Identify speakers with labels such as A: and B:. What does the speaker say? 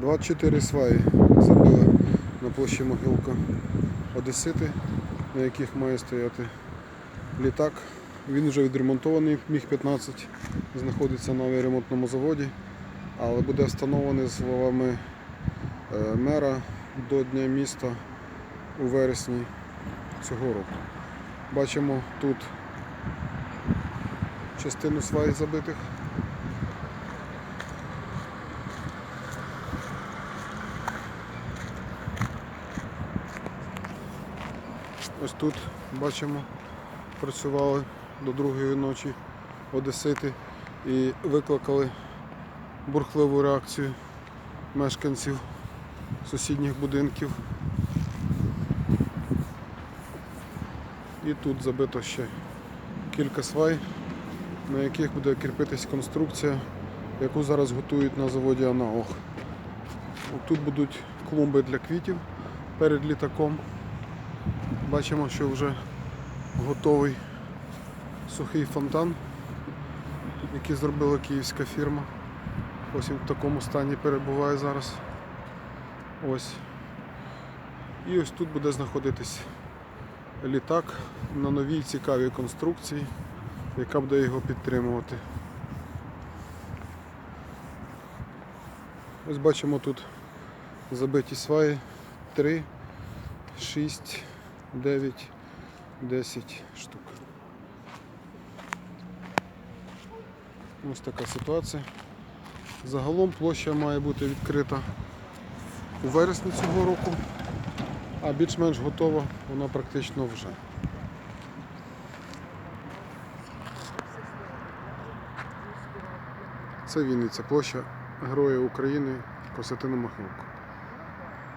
A: 24 сваї забили на площі Могилка Одесити, на яких має стояти літак. Він вже відремонтований, Міг-15, знаходиться на авіаремонтному заводі, але буде встановлений словами е, мера до Дня міста у вересні цього року. Бачимо тут частину свай забитих. Ось тут бачимо, працювали до другої ночі одесити і викликали бурхливу реакцію мешканців сусідніх будинків. І тут забито ще кілька свай, на яких буде кріпитись конструкція, яку зараз готують на заводі Анаох. Тут будуть клумби для квітів перед літаком. Бачимо, що вже готовий сухий фонтан, який зробила київська фірма. Ось він в такому стані перебуває зараз. Ось. І ось тут буде знаходитись літак на новій цікавій конструкції, яка буде його підтримувати. Ось бачимо тут забиті сваї 3, 6, 9, 10 штук. Ось така ситуація. Загалом площа має бути відкрита у вересні цього року, а більш-менш готова вона практично вже. Це Вінниця, площа Героя України Костянтина Махновка.